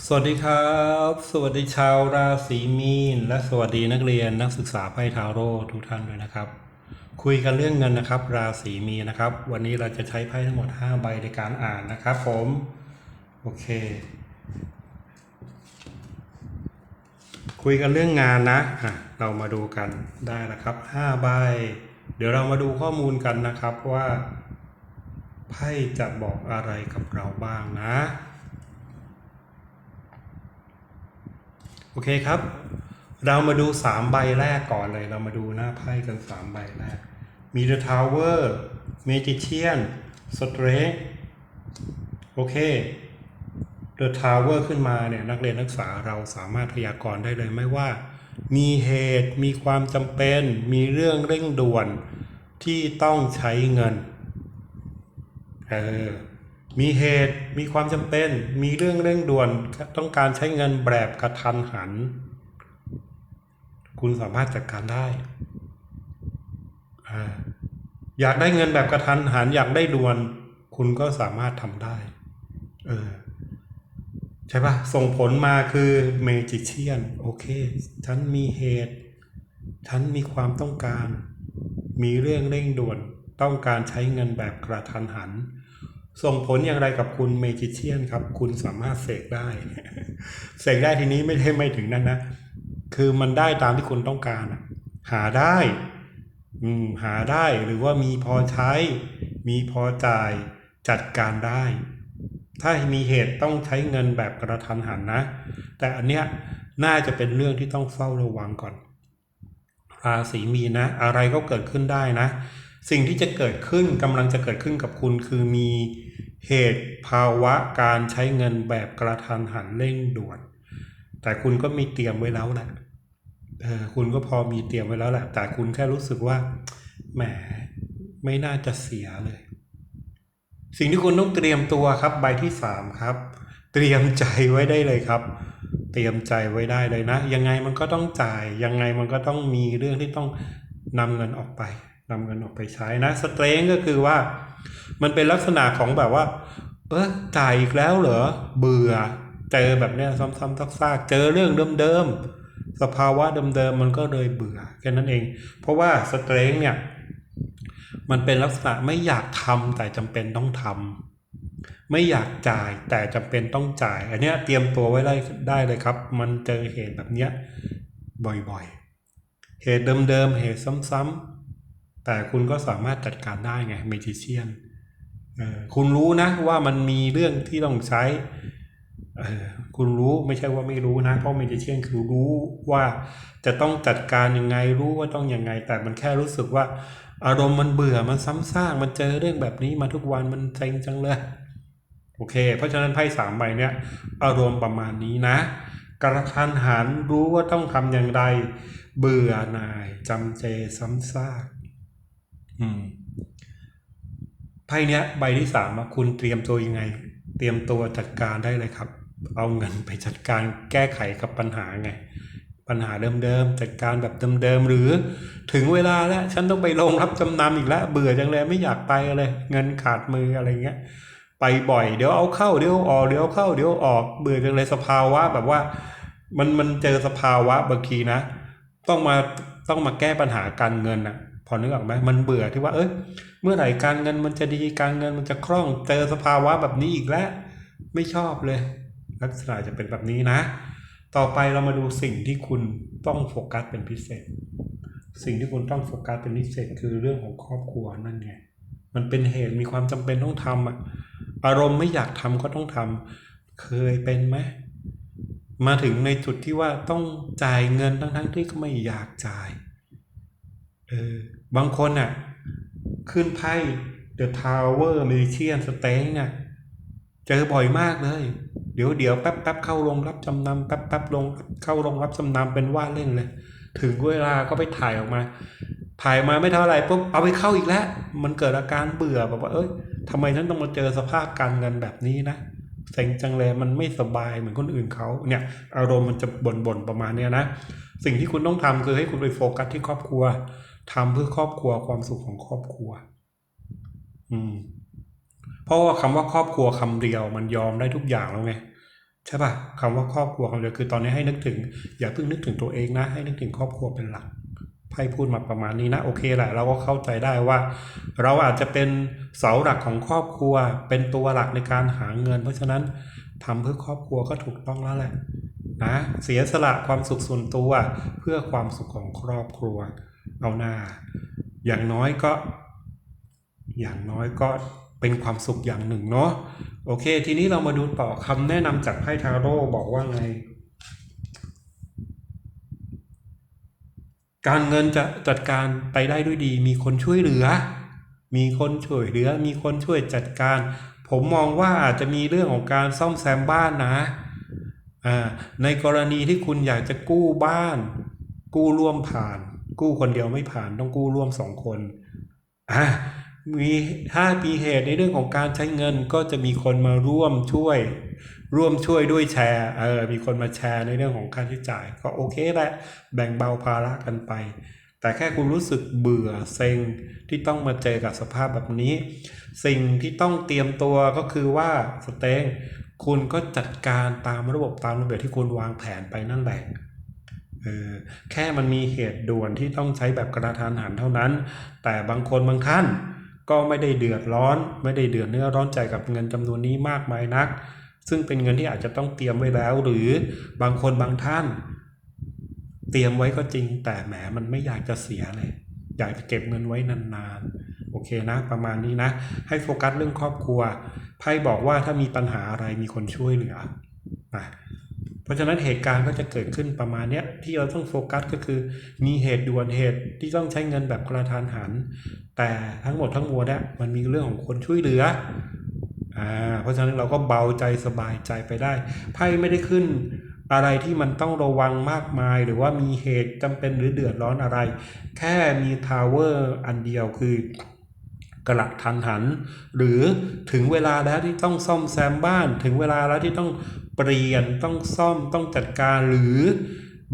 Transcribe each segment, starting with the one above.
สวัสดีครับ สวัสดีชาวราศีมีน และสวัสดีนักเรียนนักศึกษาไพ่ทาโร่ทุกท่านด้วยนะครับ คุยกันเรื่องเงินนะครับ ราศีมีนนะครับ วันนี้เราจะใช้ไพ่ทั้งหมด 5 ใบในการอ่านนะครับ ผม โอเค คุยกันเรื่องงานนะอะเรามาดูกันได้นะครับ 5 ใบ เดี๋ยวเรามาดูข้อมูลกันนะครับว่าไพ่จะบอกอะไรกับเราบ้างนะ โอเคครับ เรามาดู3ใบแรกก่อนเลย เรามาดูหน้าไพ่กัน3ใบแรก มี The Tower Magician Strength โอเค The Tower ขึ้นมาเนี่ยนักเรียนนักศึกษาเราสามารถพยากรณ์ได้เลยไม่ว่า มีเหตุมีความจำเป็น มีเรื่องเร่งด่วนที่ต้องใช้เงินเออ มีเหตุมีความจำเป็น มีเรื่องเร่งด่วนต้องการใช้เงินแบบกระทันหัน คุณสามารถจัดการได้อ่าอยากได้เงินแบบกระทันหัน อยากได้ด่วน คุณก็สามารถทำได้ เออ ใช่ปะส่งผลมาคือเมจิเชียน โอเค ฉันมีเหตุ ฉันมีความต้องการ มีเรื่องเร่งด่วน ต้องการใช้เงินแบบกระทันหัน ส่งผลอย่างไรกับคุณเมจิเชียนครับ คุณสามารถเสกได้ เสกได้ทีนี้ไม่ได้ไม่ถึงนั้นนะ คือมันได้ตามที่คุณต้องการ หาได้ อืม หาได้หรือว่ามีพอใช้ มีพอจ่ายจัดการได้ ถ้ามีเหตุต้องใช้เงินแบบกระทันหันนะ แต่อันเนี้ยน่าจะเป็นเรื่องที่ต้องเฝ้าระวังก่อนราศีมีนะ อะไรก็เกิดขึ้นได้นะ สิ่งที่จะเกิดขึ้นกำลังจะเกิดขึ้นกับคุณคือมีเหตุภาวะการใช้เงินแบบกระทันหันเร่งด่วน แต่คุณก็มีเตรียมไว้แล้วแหละคุณก็พอมีเตรียมไว้แล้วแหละ แต่คุณแค่รู้สึกว่าแหมไม่น่าจะเสียเลย สิ่งที่คุณต้องเตรียมตัวครับใบที่สามครับ เตรียมใจไว้ได้เลยครับ เตรียมใจไว้ได้เลยนะ ยังไงมันก็ต้องจ่าย ยังไงมันก็ต้องมีเรื่องที่ต้องนำเงินออกไป นำเงินออกไปใช้นะสเตรงก็คือว่า มันเป็นลักษณะของแบบว่า เออจ่ายอีกแล้วเหรอ เบื่อ เจอแบบเนี้ยซ้ำๆซากๆเจอเรื่องเดิมๆสภาวะเดิมๆมันก็เลยเบื่อแค่นั้นเอง เพราะว่าสเตรงเนี่ย มันเป็นลักษณะไม่อยากทำแต่จำเป็นต้องทำไม่อยากจ่ายแต่จำเป็นต้องจ่าย อันเนี้ยเตรียมตัวไว้ได้ได้เลยครับ มันเจอเหตุแบบเนี้ยบ่อยๆ เหตุเดิมๆเหตุซ้ำๆ แต่คุณก็สามารถจัดการได้ไงเมจิเชียนคุณรู้นะว่ามันมีเรื่องที่ต้องใช้คุณรู้ไม่ใช่ว่าไม่รู้นะ เพราะเมจิเชียนคือรู้ว่าจะต้องจัดการยังไงรู้ว่าต้องยังไง แต่มันแค่รู้สึกว่า อารมณ์มันเบื่อมันซ้ำซากมันเจอเรื่องแบบนี้มาทุกวันมันเซ็งจังเลยโอเค เพราะฉะนั้นไพ่สามใบเนี่ย อารมณ์ประมาณนี้นะ กระทันหันรู้ว่าต้องทำอย่างไร เบื่อหน่ายจำเจซ้ำซาก ไพ่เนี้ย ใบที่สามะคุณเตรียมตัวยังไง เตรียมตัวจัดการได้เลยครับ เอาเงินไปจัดการแก้ไขกับปัญหาไง ปัญหาเดิมๆจัดการแบบเดิมๆหรือถึงเวลาแล้วฉันต้องไปลงรับจำนำอีกแล้วเบื่อจังเลยไม่อยากไปเลย เงินขาดมืออะไรเงี้ยไปบ่อยเดี๋ยวเอาเข้าเดี๋ยวออกเดี๋ยวเข้าเดี๋ยวออกเบื่อจังเลยสภาวะแบบว่า มันมันเจอสภาวะบางทีนะ ต้องมาต้องมาแก้ปัญหาการเงินอะ พอนึกออกไหมมันเบื่อที่ว่า เอ้ยเมื่อไหร่การเงินมันจะดีการเงินมันจะคล่องเจอสภาวะแบบนี้อีกแล้ว ไม่ชอบเลย ลักษณะจะเป็นแบบนี้นะ ต่อไปเรามาดูสิ่งที่คุณต้องโฟกัสเป็นพิเศษ สิ่งที่คุณต้องโฟกัสเป็นพิเศษคือเรื่องของครอบครัวนั่นไงมันเป็นเหตุมีความจำเป็นต้องทำอะอารมณ์ไม่อยากทำก็ต้องทำเคยเป็นไหมมาถึงในจุดที่ว่าต้องจ่ายเงินทั้งๆที่ก็ไม่อยากจ่าย บางคนอะ ขึ้นไพ่ The Tower Magician s t a n เนี่ยเจอบ่อยมากเลย เดี๋ยวเดี๋ยวแป๊บแป๊บเข้าโรงรับจำนำแป๊บแป๊บลงเข้าโรงรับจำนำเป็นว่าเล่นเลย ถึงเวลาก็ไปถ่ายออกมา ถ่ายมาไม่เท่าไหร่ปุ๊บเอาไปเข้าอีกแล้ว มันเกิดอาการเบื่อแบบว่า เอ้ยทำไมฉันต้องมาเจอสภาพการเงินแบบนี้นะเซ็งจังเลยมันไม่สบายเหมือนคนอื่นเขาเนี่ย อารมณ์มันจะบ่นๆประมาณเนี้ยนะสิ่งที่คุณต้องทำคือให้คุณไปโฟกัสที่ครอบครัว ทำเพื่อครอบครัวความสุขของครอบครัว อืม เพราะว่าคำว่าครอบครัวคำเดียวมันยอมได้ทุกอย่างแล้วไงใช่ป่ะคำว่าครอบครัวคำเดียวคือตอนนี้ให้นึกถึง อย่าเพิ่งนึกถึงตัวเองนะ ให้นึกถึงครอบครัวเป็นหลักไพ่พูดมาประมาณนี้นะโอเคแหละเราก็เข้าใจได้ว่า เราอาจจะเป็นเสาหลักของครอบครัว เป็นตัวหลักในการหาเงิน เพราะฉะนั้นทำเพื่อครอบครัวก็ถูกต้องแล้วแหละนะเสียสละความสุขส่วนตัวเพื่อความสุขของครอบครัว เอาหน้า อย่างน้อยก็ อย่างน้อยก็เป็นความสุขอย่างหนึ่งเนาะโอเค ทีนี้เรามาดูต่อคำแนะนำจากไพ่ทาโร่บอกว่าไง การเงินจะจัดการไปได้ด้วยดี มีคนช่วยเหลือ มีคนช่วยเหลือ มีคนช่วยจัดการ ผมมองว่าอาจจะมีเรื่องของการซ่อมแซมบ้านนะในกรณีที่คุณอยากจะกู้บ้าน กู้ร่วมผ่าน กู้คนเดียวไม่ผ่านต้องกู้ร่วมสองคนอะมีถ้ามีเหตุในเรื่องของการใช้เงินก็จะมีคนมาร่วมช่วย ร่วมช่วยด้วยแชร์เออมีคนมาแชร์ในเรื่องของค่าใช้จ่าย ก็โอเคแหละแบ่งเบาภาระกันไป แต่แค่คุณรู้สึกเบื่อเซ็งที่ต้องมาเจอกับสภาพแบบนี้ สิ่งที่ต้องเตรียมตัวก็คือว่าสเต็งคุณก็จัดการตามระบบตามระเบียบที่คุณวางแผนไปนั่นแหละ ออแค่มันมีเหตุด่วนที่ต้องใช้แบบกระทานหันเท่านั้น แต่บางคนบางท่านก็ไม่ได้เดือดร้อน ไม่ได้เดือดเนื้อร้อนใจกับเงินจำนวนนี้มากมายนัก ซึ่งเป็นเงินที่อาจจะต้องเตรียมไว้แล้ว หรือบางคนบางท่าน เตรียมไว้ก็จริง แต่แหมมันไม่อยากจะเสียเลย อยากจะเก็บเงินไว้นานๆโอเคนะ ประมาณนี้นะ ให้โฟกัสเรื่องครอบครัวไพ่บอกว่าถ้ามีปัญหาอะไรมีคนช่วยเหลือนะ เพราะฉะนั้นเหตุการณ์ก็จะเกิดขึ้นประมาณเนี้ยที่เราต้องโฟกัสก็คือ มีเหตุด่วนเหตุที่ต้องใช้เงินแบบกระทานหัน แต่ทั้งหมดทั้งมวลเนี่ยมันมีเรื่องของคนช่วยเหลืออ่าเพราะฉะนั้นเราก็เบาใจสบายใจไปได้ไพ่ไม่ได้ขึ้นอะไรที่มันต้องระวังมากมายหรือว่ามีเหตุจำเป็นหรือเดือดร้อนอะไร แค่มีทาวเวอร์อันเดียวคือกระทันหัน หรือถึงเวลาแล้วที่ต้องซ่อมแซมบ้าน ถึงเวลาแล้วที่ต้องเปลี่ยนต้องซ่อมต้องจัดการหรือ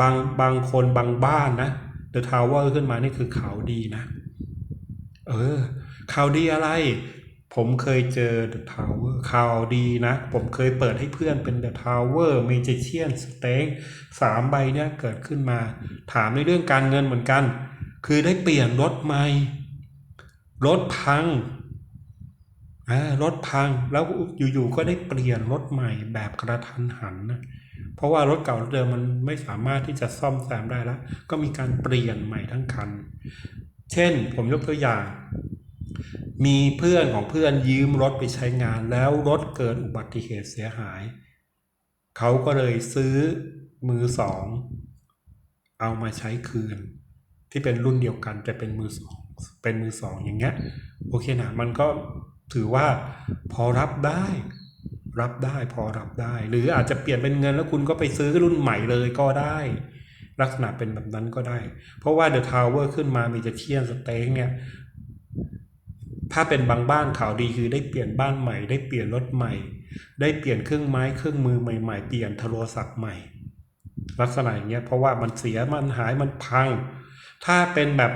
บางบางคนบางบ้านนะเดอะทาวเวอร์ขึ้นมานี่คือข่าวดีนะ เออข่าวดีอะไร ผมเคยเจอ The Tower ข่าวดีนะ ผมเคยเปิดให้เพื่อนเป็น The Tower Magician s t a n สามใบเนี่ยเกิดขึ้นมา ถามในเรื่องการเงินเหมือนกัน คือได้เปลี่ยนรถใหม่รถพัง รถพังแล้วอยู่ๆก็ได้เปลี่ยนรถใหม่แบบกระทันหันนะเพราะว่ารถเก่ารถเดิมมันไม่สามารถที่จะซ่อมแซมได้แล้ว ก็มีการเปลี่ยนใหม่ทั้งคัน เช่นผมยกตัวอย่าง มีเพื่อนของเพื่อนยืมรถไปใช้งาน แล้วรถเกิดอุบัติเหตุเสียหาย เขาก็เลยซื้อมือสอง เอามาใช้คืน ที่เป็นรุ่นเดียวกันแต่เป็นมือสองเป็นมือสองอย่างเงี้ยโอเคนะมันก็ ถือว่าพอรับได้ รับได้พอรับได้ หรืออาจจะเปลี่ยนเป็นเงินแล้วคุณก็ไปซื้อรุ่นใหม่เลยก็ได้ ลักษณะเป็นแบบนั้นก็ได้ เพราะว่า The Tower ขึ้นมามีจะเชียนสเต็งเนี่ยถ้าเป็นบางบ้านข่าวดีคือได้เปลี่ยนบ้านใหม่ ได้เปลี่ยนรถใหม่ ได้เปลี่ยนเครื่องไม้เครื่องมือใหม่ๆ เปลี่ยนโทรศัพท์ใหม่ ลักษณะอย่างเงี้ยเพราะว่ามันเสียมันหายมันพัง ถ้าเป็นแบบ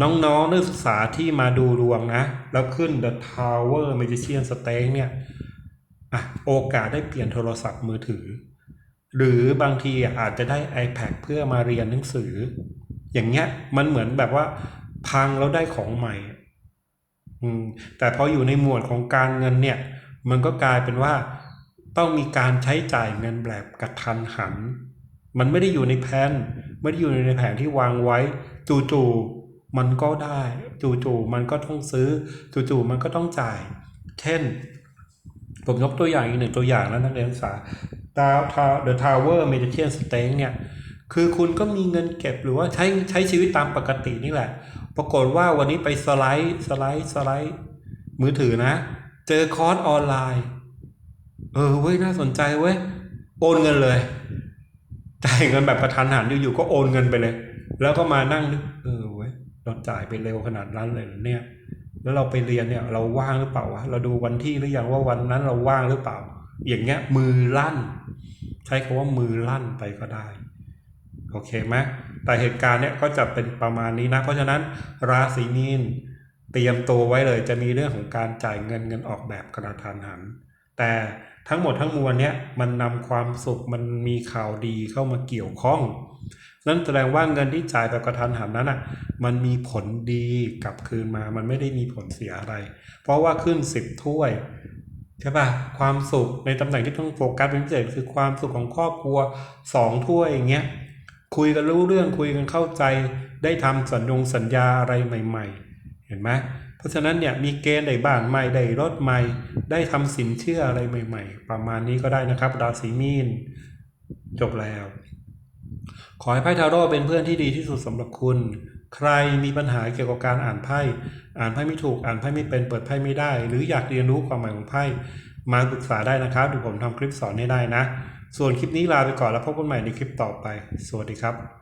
น้องๆนักศึกษาที่มาดูดวงนะ แล้วขึ้น The Tower Magician s t a n เนี่ยอะโอกาสได้เปลี่ยนโทรศัพท์มือถือ หรือบางทีอาจจะได้ iPad เพื่อมาเรียนหนังสือ อย่างเงี้ยมันเหมือนแบบว่า พังแล้วได้ของใหม่อืมแต่พออยู่ในหมวดของการเงินเนี่ย มันก็กลายเป็นว่าต้องมีการใช้จ่ายเงินแบบกระทันหัน มันไม่ได้อยู่ในแผนไม่ได้อยู่ในแผนที่วางไว้จู่ๆ มันก็ได้จู่ๆมันก็ต้องซื้อจู่ๆมันก็ต้องจ่าย เช่น ผมยกตัวอย่างอีกหนึ่งตัวอย่างแล้วนักเรียนศึกษาดาวทาวเดอะทาวเวอร์เมจิเชียนสเต็งเนี่ย คือคุณก็มีเงินเก็บหรือว่าใช้ใช้ชีวิตตามปกตินี่แหละ ปรากฏว่าวันนี้ไปสไลด์สไลด์สไลด์ มือถือนะ เจอคอร์สออนไลน์ เออเว้ยน่าสนใจเว้ย โอนเงินเลยจ่ายเงินแบบประทันหันอยู่ๆก็โอนเงินไปเลย แล้วก็มานั่งนึกเออ เราจ่ายไปเร็วขนาดนั้นเลยเนี่ย แล้วเราไปเรียนเนี่ยเราว่างหรือเปล่าวะเราดูวันที่หรือยังว่าวันนั้นเราว่างหรือเปล่า อย่างเงี้ยมือลั่น ใช้คาว่ามือลั่นไปก็ได้โอเคไหมแต่เหตุการณ์เนี้ยก็จะเป็นประมาณนี้นะ เพราะฉะนั้นราศีมีนเตรียมตัวไว้เลยจะมีเรื่องของการจ่ายเงินเงินออกแบบกระทันหัน แต่ทั้งหมดทั้งมวลเนี้ยมันนำความสุขมันมีข่าวดีเข้ามาเกี่ยวข้อง นั่นแสดงว่าเงินที่จ่ายแบบกระทันหันนั้นอะมันมีผลดีกลับคืนมา มันไม่ได้มีผลเสียอะไร เพราะว่าขึ้นสิบถ้วยใช่ป่ะความสุขในตำแหน่งที่ต้องโฟกัสเป็นพิเศษคือความสุขของครอบครัวสองถ้วยอย่างเงี้ยคุยกันรู้เรื่องคุยกันเข้าใจ ได้ทำสัญญงสัญญาอะไรใหม่ ๆ เห็นไหมเพราะฉะนั้นเนี่ยมีเกณฑ์ได้บ้านใหม่ได้รถใหม่ ได้ทำสินเชื่ออะไรใหม่ ๆ ประมาณนี้ก็ได้นะครับราศีมีนจบแล้ว ขอให้ไพ่ทาโร่เป็นเพื่อนที่ดีที่สุดสำหรับคุณ ใครมีปัญหาเกี่ยวกับการอ่านไพ่ อ่านไพ่ไม่ถูก อ่านไพ่ไม่เป็น เปิดไพ่ไม่ได้ หรืออยากเรียนรู้ความหมายของไพ่ มาปรึกษาได้นะครับเดี๋ยวผมทำคลิปสอนให้ได้นะ ส่วนคลิปนี้ลาไปก่อนแล้วพบกันใหม่ในคลิปต่อไป สวัสดีครับ